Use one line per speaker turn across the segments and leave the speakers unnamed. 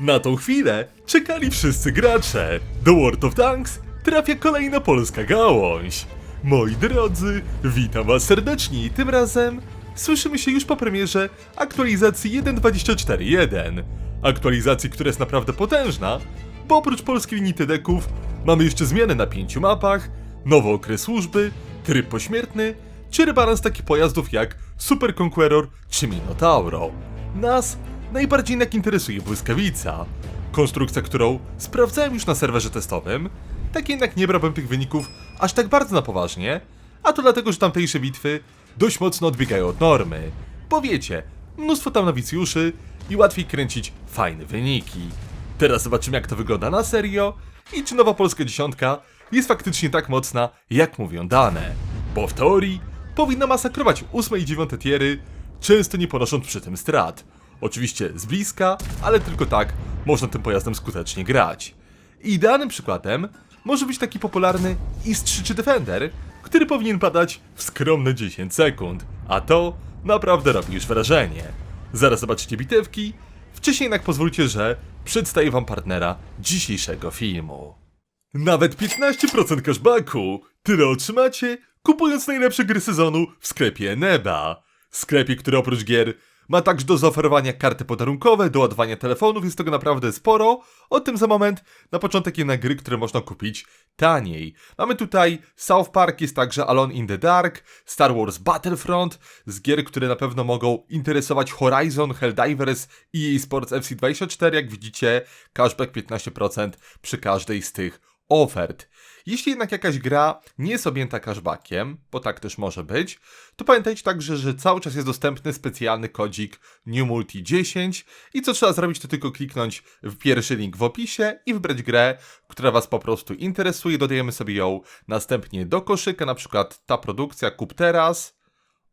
Na tą chwilę czekali wszyscy gracze. Do World of Tanks trafia kolejna polska gałąź. Moi drodzy, witam was serdecznie i tym razem słyszymy się już po premierze aktualizacji 1.24.1. Aktualizacji, która jest naprawdę potężna, bo oprócz polskiej unity decków mamy jeszcze zmiany na pięciu mapach, nowy okres służby, tryb pośmiertny, czy rebalans takich pojazdów jak Super Conqueror czy Minotauro. Nas najbardziej jednak interesuje błyskawica. Konstrukcja, którą sprawdzałem już na serwerze testowym, tak jednak nie brałbym tych wyników aż tak bardzo na poważnie, a to dlatego, że tamtejsze bitwy dość mocno odbiegają od normy. Bo wiecie, mnóstwo tam nowicjuszy i łatwiej kręcić fajne wyniki. Teraz zobaczymy jak to wygląda na serio i czy nowa polska dziesiątka jest faktycznie tak mocna, jak mówią dane. Bo w teorii powinna masakrować 8 i 9 tiery, często nie ponosząc przy tym strat. Oczywiście z bliska, ale tylko tak można tym pojazdem skutecznie grać. I Idealnym przykładem może być taki popularny IS-3 czy Defender, który powinien padać w skromne 10 sekund, a to naprawdę robi już wrażenie. Zaraz zobaczycie bitewki, wcześniej jednak pozwólcie, że przedstawię wam partnera dzisiejszego filmu. Nawet 15% cashbacku! Tyle otrzymacie, kupując najlepsze gry sezonu w sklepie Neba. Sklepie, który oprócz gier ma także do zaoferowania karty podarunkowe, do ładowania telefonów, jest tego naprawdę sporo. O tym za moment. Na początek jednak gry, które można kupić taniej. Mamy tutaj South Park, jest także Alone in the Dark, Star Wars Battlefront, z gier, które na pewno mogą interesować Horizon, Helldivers i EA Sports FC24. Jak widzicie, cashback 15% przy każdej z tych ofert. Jeśli jednak jakaś gra nie jest objęta cashbackiem, bo tak też może być, to pamiętajcie także, że cały czas jest dostępny specjalny kodzik NewMulti10 i co trzeba zrobić, to tylko kliknąć w pierwszy link w opisie i wybrać grę, która Was po prostu interesuje, dodajemy sobie ją następnie do koszyka, na przykład ta produkcja, kup teraz,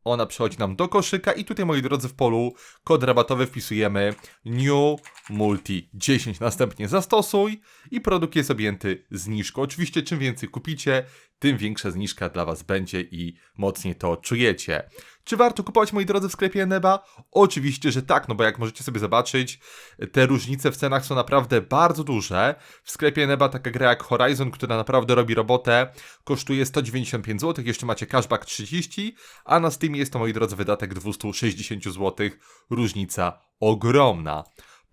ona przechodzi nam do koszyka i tutaj, moi drodzy, w polu kod rabatowy wpisujemy New Multi 10. Następnie zastosuj i produkt jest objęty zniżką. Oczywiście, czym więcej kupicie, tym większa zniżka dla Was będzie i mocniej to czujecie. Czy warto kupować, moi drodzy, w sklepie Neba? Oczywiście, że tak, no bo jak możecie sobie zobaczyć, te różnice w cenach są naprawdę bardzo duże. W sklepie Neba taka gra jak Horizon, która naprawdę robi robotę, kosztuje 195 zł, jeszcze macie cashback 30, a na Steamie jest to, moi drodzy, wydatek 260 zł. Różnica ogromna.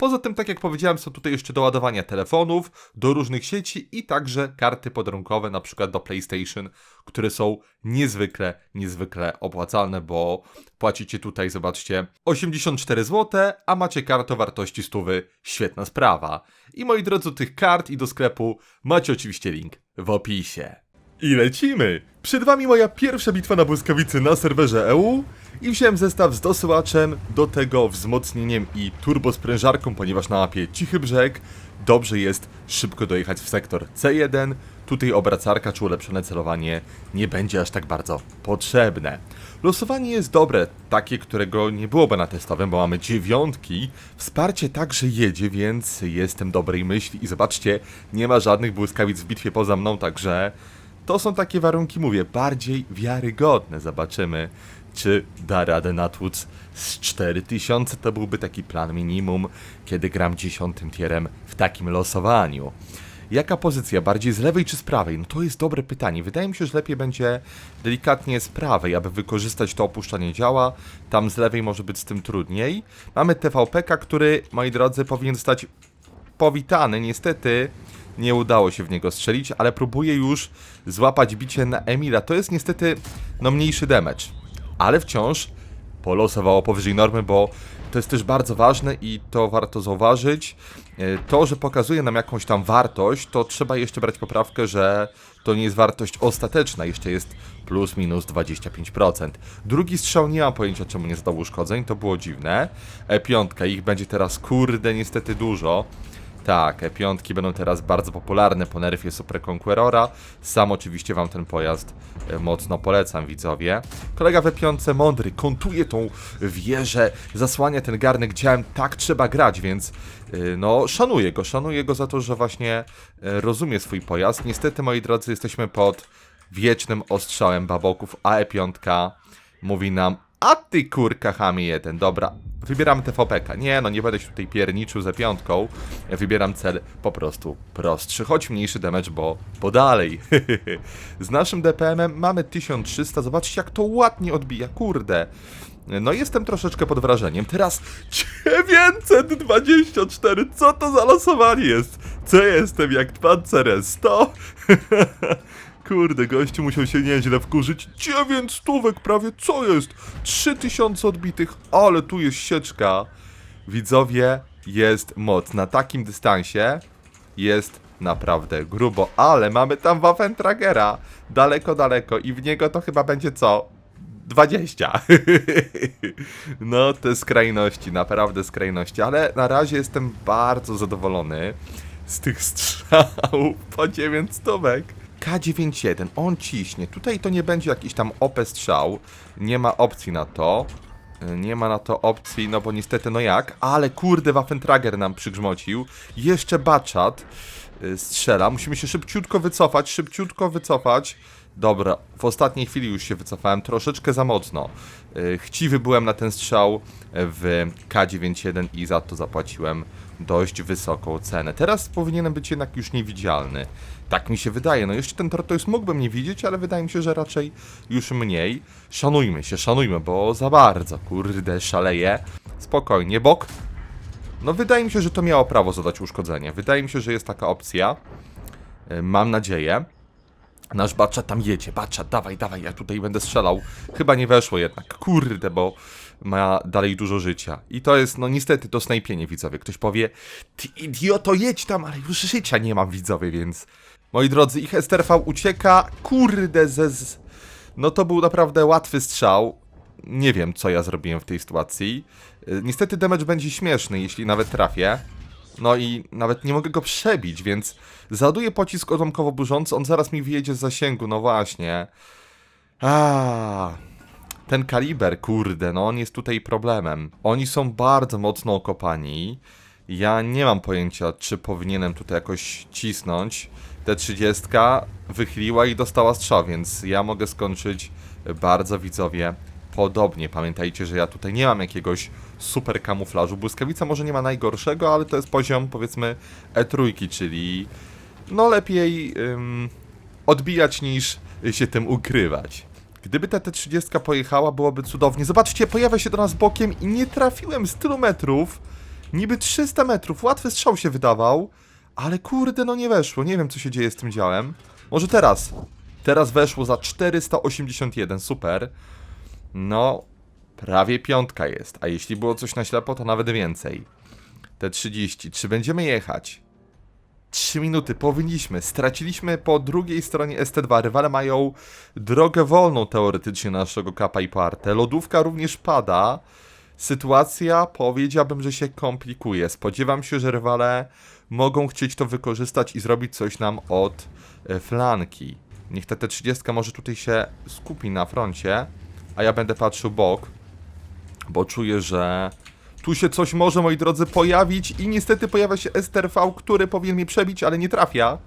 Poza tym, tak jak powiedziałem, są tutaj jeszcze do ładowania telefonów, do różnych sieci i także karty podarunkowe, na przykład do PlayStation, które są niezwykle, niezwykle opłacalne, bo płacicie tutaj, zobaczcie, 84 zł, a macie kartę wartości 100. Świetna sprawa. I moi drodzy, tych kart i do sklepu macie oczywiście link w opisie. I lecimy! Przed wami moja pierwsza bitwa na błyskawicy na serwerze EU i wziąłem zestaw z dosyłaczem, do tego wzmocnieniem i turbosprężarką, ponieważ na mapie Cichy Brzeg dobrze jest szybko dojechać w sektor C1. Tutaj obracarka czy ulepszone celowanie nie będzie aż tak bardzo potrzebne. Losowanie jest dobre, takie, którego nie byłoby na testowym, bo mamy dziewiątki. Wsparcie także jedzie, więc jestem dobrej myśli i zobaczcie, nie ma żadnych błyskawic w bitwie poza mną, także to są takie warunki, mówię, bardziej wiarygodne. Zobaczymy, czy da radę natłuc z 4000. To byłby taki plan minimum, kiedy gram 10 tierem w takim losowaniu. Jaka pozycja? Bardziej z lewej czy z prawej? No to jest dobre pytanie. Wydaje mi się, że lepiej będzie delikatnie z prawej, aby wykorzystać to opuszczanie działa. Tam z lewej może być z tym trudniej. Mamy TVPK, który, moi drodzy, powinien zostać powitany. Niestety nie udało się w niego strzelić, ale próbuję już złapać bicie na Emila. To jest niestety no mniejszy damage, ale wciąż polosowało powyżej normy, bo to jest też bardzo ważne i to warto zauważyć. E, To, że pokazuje nam jakąś tam wartość, to trzeba jeszcze brać poprawkę, że to nie jest wartość ostateczna, jeszcze jest plus minus 25%. Drugi strzał nie mam pojęcia czemu nie zadał uszkodzeń, to było dziwne. E5, ich będzie teraz kurde niestety dużo. Tak, E5 będą teraz bardzo popularne po nerfie Super Conquerora. Sam oczywiście wam ten pojazd e, mocno polecam, widzowie. Kolega w E5 mądry, kontuje tą wieżę, zasłania ten garnek działem, tak trzeba grać, więc y, no szanuję go, szanuję go za to, że właśnie e, rozumie swój pojazd. Niestety, moi drodzy, jesteśmy pod wiecznym ostrzałem baboków, a E5 mówi nam
A ty kurka chamie jeden, dobra. Wybieram TVPK. Nie no, nie będę się tutaj pierniczył za piątką. Ja wybieram cel po prostu prostszy, choć mniejszy damage, bo, bo dalej. Z naszym DPM-em mamy 1300, zobaczcie jak to ładnie odbija, kurde. No jestem troszeczkę pod wrażeniem. Teraz 924, co to za losowanie jest? Co jestem jak pancerę 100? Kurde, gościu musiał się nieźle wkurzyć. 9 stówek prawie, co jest? 3000 odbitych, ale tu jest sieczka. Widzowie, jest moc. Na takim dystansie jest naprawdę grubo, ale mamy tam Waffentragera. Daleko, daleko i w niego to chyba będzie co? 20. no, te skrajności, naprawdę skrajności, ale na razie jestem bardzo zadowolony z tych strzałów po 9 stówek. K91, on ciśnie. Tutaj to nie będzie jakiś tam OP strzał. Nie ma opcji na to. Y, Nie ma na to opcji, no bo niestety no jak. Ale kurde, Waffentrager nam przygrzmocił. Jeszcze Baczat y, strzela. Musimy się szybciutko wycofać, szybciutko wycofać. Dobra, w ostatniej chwili już się wycofałem, troszeczkę za mocno. Y, Chciwy byłem na ten strzał w K91 i za to zapłaciłem dość wysoką cenę. Teraz powinienem być jednak już niewidzialny. Tak mi się wydaje. No jeszcze ten Tortoise mógłbym nie widzieć, ale wydaje mi się, że raczej już mniej. Szanujmy się, szanujmy, bo za bardzo, kurde, szaleję. Spokojnie, bok. No wydaje mi się, że to miało prawo zadać uszkodzenie. Wydaje mi się, że jest taka opcja. Y, Mam nadzieję. Nasz Bacza tam jedzie. Bacza, dawaj, dawaj, ja tutaj będę strzelał. Chyba nie weszło jednak. Kurde, bo ma dalej dużo życia. I to jest, no niestety, to snajpienie, widzowie. Ktoś powie, ty idioto, jedź tam, ale już życia nie mam, widzowie, więc... Moi drodzy, ich STRV ucieka. Kurde, ze... No to był naprawdę łatwy strzał. Nie wiem, co ja zrobiłem w tej sytuacji. Y, Niestety damage będzie śmieszny, jeśli nawet trafię. No i nawet nie mogę go przebić, więc załaduję pocisk odłamkowo burzący, on zaraz mi wyjedzie z zasięgu, no właśnie. A, ten kaliber, kurde, no on jest tutaj problemem. Oni są bardzo mocno okopani. Ja nie mam pojęcia, czy powinienem tutaj jakoś cisnąć. T30 wychyliła i dostała strzał, więc ja mogę skończyć bardzo widzowie podobnie. Pamiętajcie, że ja tutaj nie mam jakiegoś super kamuflażu. Błyskawica może nie ma najgorszego, ale to jest poziom powiedzmy E3, czyli no lepiej ym, odbijać niż się tym ukrywać. Gdyby ta T30 pojechała, byłoby cudownie. Zobaczcie, pojawia się do nas bokiem i nie trafiłem z tylu metrów. Niby 300 metrów, łatwy strzał się wydawał, ale kurde, no nie weszło. Nie wiem, co się dzieje z tym działem. Może teraz. Teraz weszło za 481, super. No, prawie piątka jest, a jeśli było coś na ślepo, to nawet więcej. Te 30. Czy będziemy jechać? 3 minuty, powinniśmy. Straciliśmy po drugiej stronie ST2. Rywale mają drogę wolną teoretycznie na naszego kapa i partę. Lodówka również pada. Sytuacja powiedziałbym, że się komplikuje. Spodziewam się, że rywale mogą chcieć to wykorzystać i zrobić coś nam od e, flanki. Niech ta T30 może tutaj się skupi na froncie, a ja będę patrzył bok, bo czuję, że tu się coś może, moi drodzy, pojawić i niestety pojawia się STRV, który powinien mnie przebić, ale nie trafia.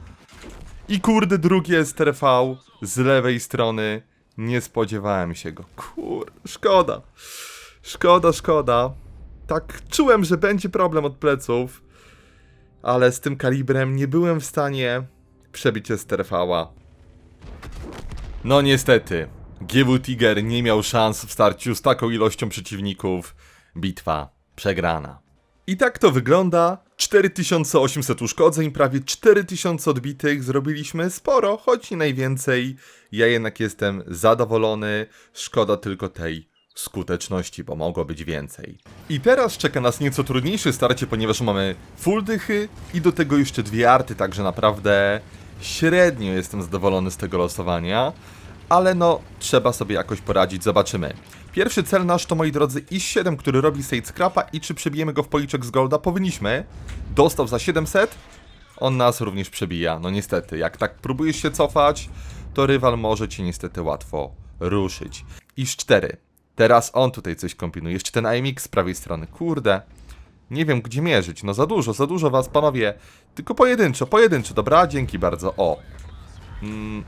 I kurde, drugie STRV z lewej strony. Nie spodziewałem się go. Kur, szkoda. Szkoda, szkoda. Tak czułem, że będzie problem od pleców, ale z tym kalibrem nie byłem w stanie przebić STRV-a. No niestety, GW Tiger nie miał szans w starciu z taką ilością przeciwników. Bitwa przegrana. I tak to wygląda. 4800 uszkodzeń, prawie 4000 odbitych. Zrobiliśmy sporo, choć nie najwięcej. Ja jednak jestem zadowolony. Szkoda tylko tej skuteczności, bo mogło być więcej. I teraz czeka nas nieco trudniejsze starcie, ponieważ mamy full dychy i do tego jeszcze dwie arty, także naprawdę średnio jestem zadowolony z tego losowania. Ale no, trzeba sobie jakoś poradzić, zobaczymy. Pierwszy cel nasz to, moi drodzy, IS-7, który robi Sage Scrapa i czy przebijemy go w policzek z Golda? Powinniśmy. Dostał za 700. On nas również przebija, no niestety. Jak tak próbujesz się cofać, to rywal może cię niestety łatwo ruszyć. IS-4. Teraz on tutaj coś kombinuje. Jeszcze ten AMX z prawej strony. Kurde. Nie wiem, gdzie mierzyć. No za dużo, za dużo was, panowie. Tylko pojedynczo, pojedynczo. Dobra, dzięki bardzo. O. Mm,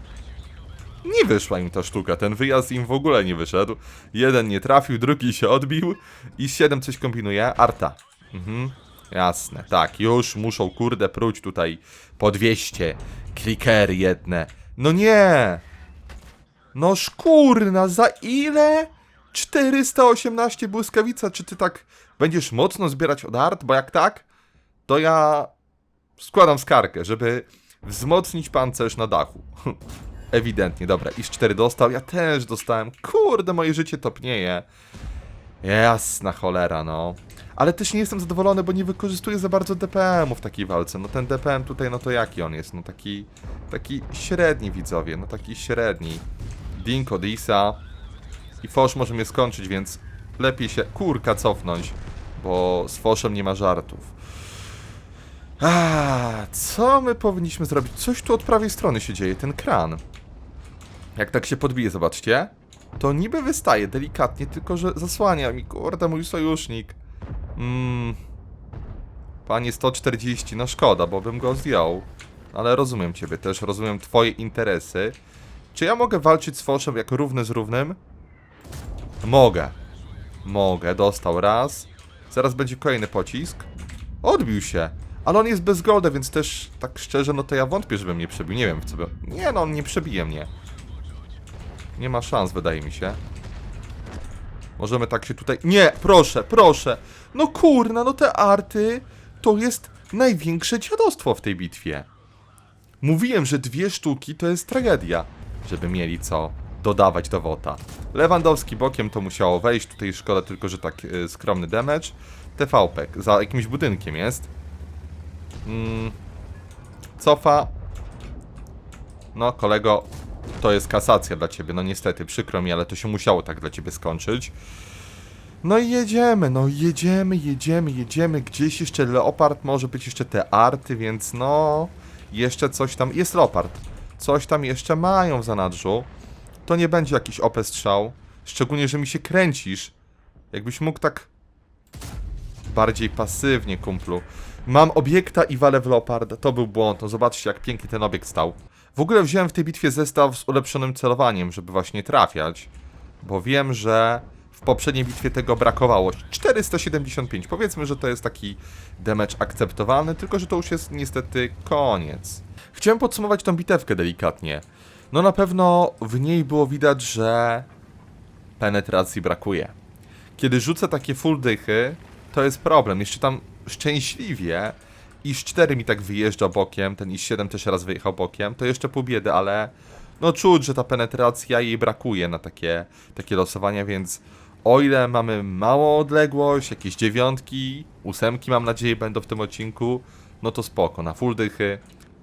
nie wyszła im ta sztuka, ten wyjazd im w ogóle nie wyszedł. Jeden nie trafił, drugi się odbił i 7 coś kombinuje. Arta. Mhm, jasne, tak, już muszą kurde pruć tutaj po 200. Klikery jedne. No nie! No szkurna, za ile? 418 błyskawica, czy ty tak będziesz mocno zbierać od art? Bo jak tak, to ja składam skargę, żeby wzmocnić pancerz na dachu. Ewidentnie, dobra, iż 4 dostał, ja też dostałem. Kurde, moje życie topnieje. Jasna cholera, no. Ale też nie jestem zadowolony, bo nie wykorzystuję za bardzo DPM-u w takiej walce. No ten DPM tutaj, no to jaki on jest? No taki, taki średni widzowie, no taki średni. Dinko, Disa i Fosz może mnie skończyć, więc lepiej się kurka cofnąć, bo z Foszem nie ma żartów. A, co my powinniśmy zrobić? Coś tu od prawej strony się dzieje, ten kran. Jak tak się podbije, zobaczcie. To niby wystaje delikatnie, tylko że zasłania mi, kurde, mój sojusznik. Mmm. Panie 140, no szkoda, bo bym go zdjął. Ale rozumiem ciebie też, rozumiem twoje interesy. Czy ja mogę walczyć z Foszem jak równy z równym? Mogę. Mogę, dostał raz. Zaraz będzie kolejny pocisk. Odbił się. Ale on jest bez golda, więc też tak szczerze, no to ja wątpię, żeby mnie przebił. Nie wiem, co by... Nie no, on nie przebije mnie. Nie ma szans, wydaje mi się. Możemy tak się tutaj... Nie, proszę, proszę. No kurna, no te arty to jest największe dziadostwo w tej bitwie. Mówiłem, że dwie sztuki to jest tragedia, żeby mieli co dodawać do wota. Lewandowski bokiem to musiało wejść, tutaj szkoda tylko, że tak y, skromny damage. TVP za jakimś budynkiem jest. Mm, cofa. No, kolego, to jest kasacja dla ciebie. No niestety, przykro mi, ale to się musiało tak dla ciebie skończyć. No i jedziemy, no jedziemy, jedziemy, jedziemy. Gdzieś jeszcze Leopard, może być jeszcze te arty, więc no... Jeszcze coś tam... Jest Leopard. Coś tam jeszcze mają w zanadrzu. To nie będzie jakiś OP strzał. Szczególnie, że mi się kręcisz. Jakbyś mógł tak... Bardziej pasywnie, kumplu. Mam obiekta i walę w Leopard. To był błąd. No zobaczcie, jak pięknie ten obiekt stał. W ogóle wziąłem w tej bitwie zestaw z ulepszonym celowaniem, żeby właśnie trafiać. Bo wiem, że w poprzedniej bitwie tego brakowało. 475. Powiedzmy, że to jest taki damage akceptowalny, tylko że to już jest niestety koniec. Chciałem podsumować tą bitewkę delikatnie. No na pewno w niej było widać, że penetracji brakuje. Kiedy rzucę takie full dychy, to jest problem. Jeszcze tam szczęśliwie iż 4 mi tak wyjeżdża bokiem, ten iż 7 też raz wyjechał bokiem, to jeszcze pół biedy, ale no czuć, że ta penetracja jej brakuje na takie, takie losowania, więc o ile mamy małą odległość, jakieś dziewiątki, ósemki mam nadzieję będą w tym odcinku, no to spoko, na full dychy,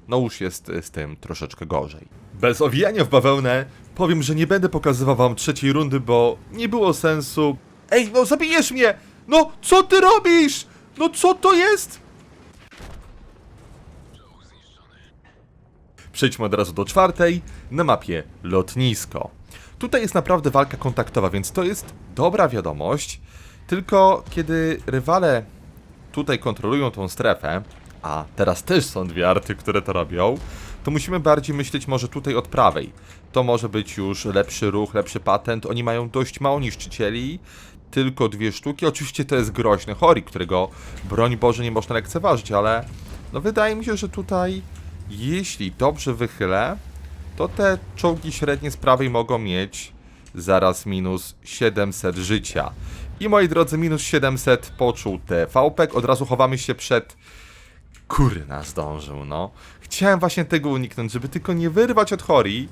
no już jest y, z tym troszeczkę gorzej. Bez owijania w bawełnę, powiem, że nie będę pokazywał wam trzeciej rundy, bo nie było sensu. Ej, no zabijesz mnie! No, co ty robisz? No co to jest? Przejdźmy od razu do czwartej, na mapie lotnisko. Tutaj jest naprawdę walka kontaktowa, więc to jest dobra wiadomość. Tylko kiedy rywale tutaj kontrolują tą strefę, a teraz też są dwie arty, które to robią, to musimy bardziej myśleć może tutaj od prawej. To może być już lepszy ruch, lepszy patent. Oni mają dość mało niszczycieli, tylko dwie sztuki. Oczywiście to jest groźny Hori, którego broń Boże nie można lekceważyć, ale no wydaje mi się, że tutaj jeśli dobrze wychylę, to te czołgi średnie z prawej mogą mieć zaraz minus 700 życia. I moi drodzy, minus 700 poczuł te VPek. Od razu chowamy się przed... Kurna, zdążył, no. Chciałem właśnie tego uniknąć, żeby tylko nie wyrwać od Hori.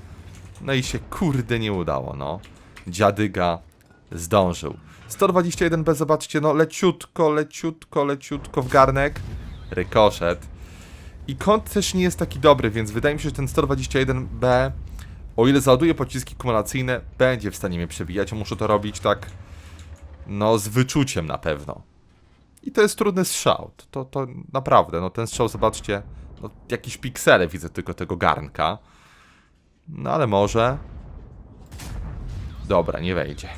No i się kurde nie udało, no. Dziadyga zdążył. 121B, zobaczcie, no leciutko, leciutko, leciutko w garnek. Rykoszet. I kąt też nie jest taki dobry, więc wydaje mi się, że ten 121B, o ile załaduje pociski kumulacyjne, będzie w stanie mnie przebijać. Muszę to robić tak, no z wyczuciem na pewno. I to jest trudny strzał. To, to naprawdę, no ten strzał, zobaczcie, no jakieś piksele widzę tylko tego garnka. No ale może... Dobra, nie wejdzie.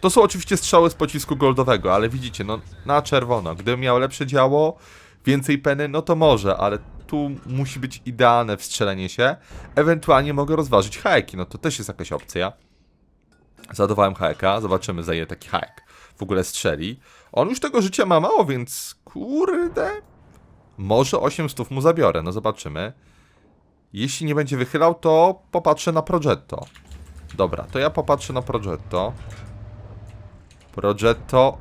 To są oczywiście strzały z pocisku goldowego, ale widzicie, no na czerwono. Gdybym miał lepsze działo, więcej peny, no to może, ale tu musi być idealne wstrzelenie się. Ewentualnie mogę rozważyć hajki, no to też jest jakaś opcja. Zadawałem hajka, zobaczymy za ile taki hajk w ogóle strzeli. On już tego życia ma mało, więc kurde... Może 800 mu zabiorę, no zobaczymy. Jeśli nie będzie wychylał, to popatrzę na Progetto. Dobra, to ja popatrzę na Progetto. Progetto.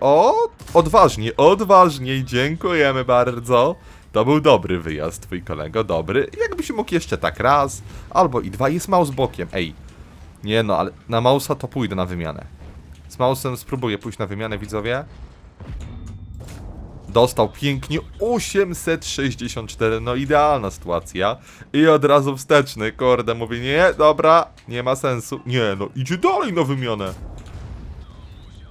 O, odważnie, odważniej, dziękujemy bardzo. To był dobry wyjazd, twój kolego, dobry. Jakbyś mógł jeszcze tak raz, albo i dwa, jest mouse bokiem, ej. Nie no, ale na mausa to pójdę na wymianę. Z mausem spróbuję pójść na wymianę, widzowie. Dostał pięknie 864, no idealna sytuacja. I od razu wsteczny, kurde, mówię, nie, dobra, nie ma sensu. Nie no, idzie dalej na wymianę.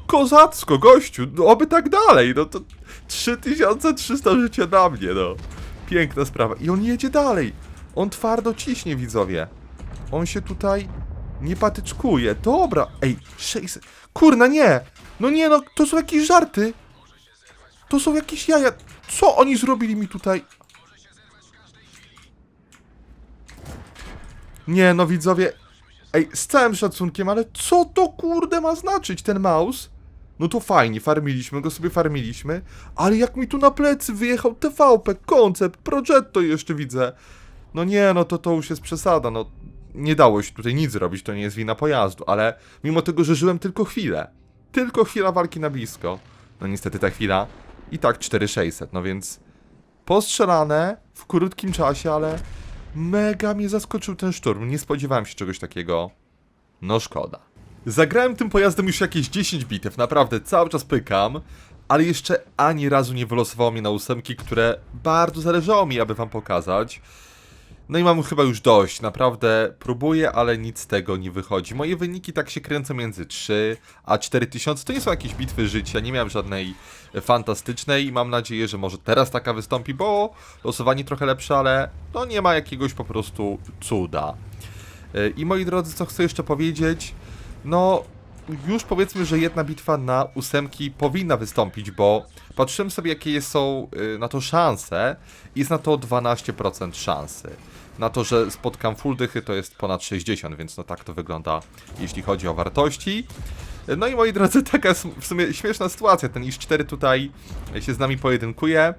Kozacko, gościu, no oby tak dalej, no to 3300 życia na mnie, no. Piękna sprawa. I on jedzie dalej. On twardo ciśnie, widzowie. On się tutaj nie patyczkuje. Dobra, ej, 600. Kurna, nie! No nie, no, to są jakieś żarty. To są jakieś jaja. Co oni zrobili mi tutaj? Nie, no widzowie. Ej, z całym szacunkiem, ale co to kurde ma znaczyć ten mouse? No to fajnie, farmiliśmy go sobie, farmiliśmy, ale jak mi tu na plecy wyjechał TVP, koncept, Progetto jeszcze widzę. No nie, no to to już jest przesada, no nie dało się tutaj nic zrobić, to nie jest wina pojazdu, ale mimo tego, że żyłem tylko chwilę, tylko chwila walki na blisko, no niestety ta chwila i tak 4600, no więc postrzelane w krótkim czasie, ale mega mnie zaskoczył ten szturm, nie spodziewałem się czegoś takiego, no szkoda. Zagrałem tym pojazdem już jakieś 10 bitew, naprawdę cały czas pykam, ale jeszcze ani razu nie wylosowało mnie na ósemki, które bardzo zależało mi, aby wam pokazać. No i mam chyba już dość, naprawdę próbuję, ale nic z tego nie wychodzi. Moje wyniki tak się kręcą między 3 a 4 tysiące. To nie są jakieś bitwy życia, nie miałem żadnej e, fantastycznej i mam nadzieję, że może teraz taka wystąpi, bo losowanie trochę lepsze, ale no nie ma jakiegoś po prostu cuda. E, I moi drodzy, co chcę jeszcze powiedzieć, no już powiedzmy, że jedna bitwa na ósemki powinna wystąpić, bo patrzyłem sobie jakie są y, na to szanse i jest na to 12% szansy. Na to, że spotkam full dychy to jest ponad 60, więc no tak to wygląda jeśli chodzi o wartości. No i moi drodzy, taka s- w sumie śmieszna sytuacja. Ten Iż-4 tutaj się z nami pojedynkuje.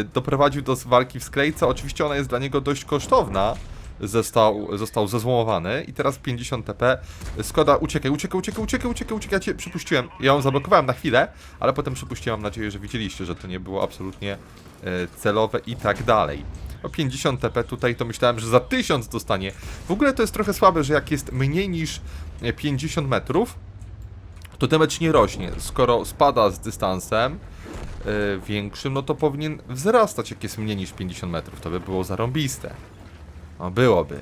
y, Doprowadził do walki w sklejce. Oczywiście ona jest dla niego dość kosztowna. Został, został zezłomowany i teraz 50 TP. Skoda, uciekaj, uciekaj, uciekaj, uciekaj, uciekaj, uciekaj. Ja cię przypuściłem. Ja ją zablokowałem na chwilę, ale potem przypuściłem. Mam nadzieję, że widzieliście, że to nie było absolutnie e, celowe i tak dalej. O 50 TP tutaj to myślałem, że za 1000 dostanie. W ogóle to jest trochę słabe, że jak jest mniej niż e, 50 metrów, to damage nie rośnie. Skoro spada z dystansem e, większym, no to powinien wzrastać, jak jest mniej niż 50 metrów. To by było zarąbiste. No byłoby.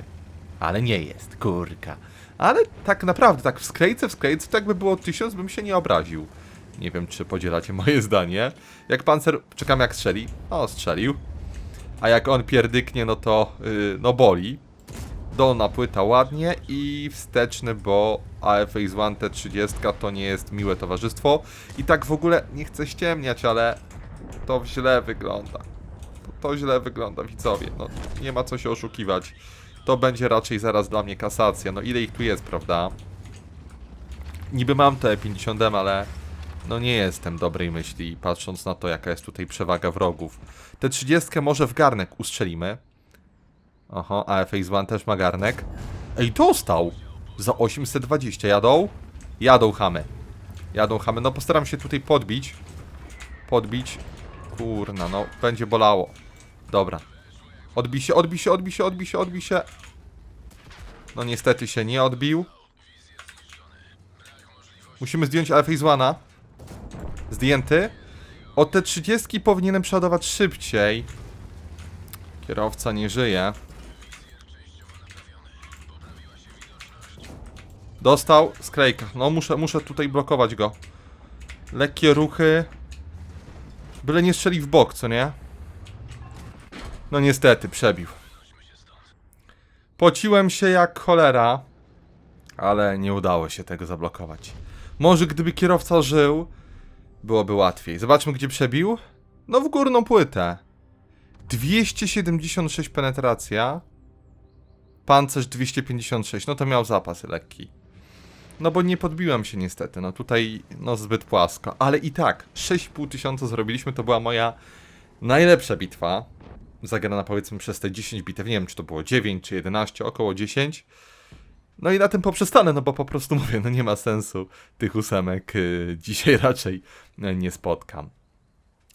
Ale nie jest, kurka. Ale tak naprawdę, tak w sklejce, w sklejce, to jakby było 1000, bym się nie obraził. Nie wiem, czy podzielacie moje zdanie. Jak pancer, czekam jak strzeli. O, strzelił. A jak on pierdyknie, no to, yy, no boli. Dolna płyta ładnie i wsteczny, bo AFX 1 T30 to nie jest miłe towarzystwo. I tak w ogóle nie chcę ściemniać, ale to źle wygląda. To, źle wygląda, widzowie. No, nie ma co się oszukiwać. To będzie raczej zaraz dla mnie kasacja. No ile ich tu jest, prawda? Niby mam te 50M, ale no nie jestem dobrej myśli, patrząc na to, jaka jest tutaj przewaga wrogów. Te 30 może w garnek ustrzelimy. Oho, AFX 1 też ma garnek. Ej, dostał! Za 820 jadą? Jadą chamy. Jadą chamy. No postaram się tutaj podbić. Podbić. Kurna, no będzie bolało. Dobra. Odbij się, odbij się, odbij się, odbij się, odbij się. No niestety się nie odbił. Musimy zdjąć AFX 1. Zdjęty. O te 30 powinienem przeładować szybciej. Kierowca nie żyje. Dostał sklejka. No muszę, muszę tutaj blokować go. Lekkie ruchy. Byle nie strzeli w bok, co nie? No niestety, przebił. Pociłem się jak cholera, ale nie udało się tego zablokować. Może gdyby kierowca żył, byłoby łatwiej. Zobaczmy, gdzie przebił. No w górną płytę. 276 penetracja. Pancerz 256, no to miał zapas lekki. No bo nie podbiłem się niestety, no tutaj no zbyt płasko, ale i tak 6,5 tysiąca zrobiliśmy, to była moja najlepsza bitwa. Zagrana powiedzmy przez te 10 bitew, nie wiem czy to było 9 czy 11, około 10. No i na tym poprzestanę, no bo po prostu mówię, no nie ma sensu tych ósemek y, dzisiaj raczej y, nie spotkam.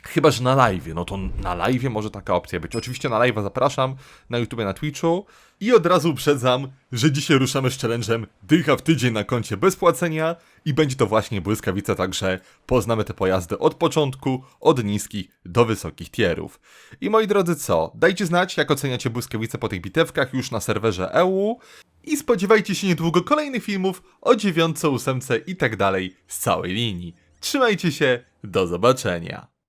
Chyba, że na live, no to na live może taka opcja być. Oczywiście na live zapraszam, na YouTube, na Twitchu. I od razu uprzedzam, że dzisiaj ruszamy z challenge'em dycha w tydzień na koncie bez płacenia i będzie to właśnie błyskawica, także poznamy te pojazdy od początku, od niskich do wysokich tierów. I moi drodzy co, dajcie znać jak oceniacie błyskawice po tych bitewkach już na serwerze EU i spodziewajcie się niedługo kolejnych filmów o dziewiątce, ósemce i tak dalej z całej linii. Trzymajcie się, do zobaczenia.